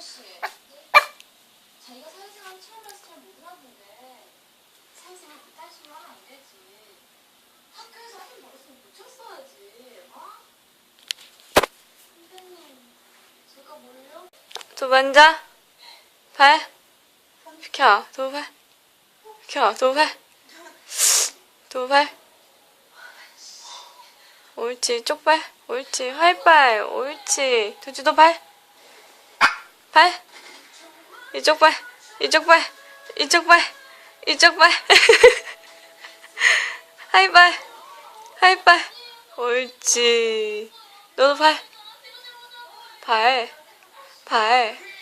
씨. 자기가 사회생활 처음이라서 잘 모르나 본데 사회생활 그딴 식으로 하면 안 되지. 학교에서 하는 버릇은 고쳤어야지. 어? 선생님, 제가 뭘요? 두 앉아. 발. 비켜. 두 발. 비켜. 두 발. 두 발. 옳지. 쪽발. 옳지. 활발. 옳지. 두주도 발. 발. 이쪽 발. 이쪽 발. 이쪽 발. 이쪽 발. 하이발. 하이발. 옳지. 너도 발. 발. 발.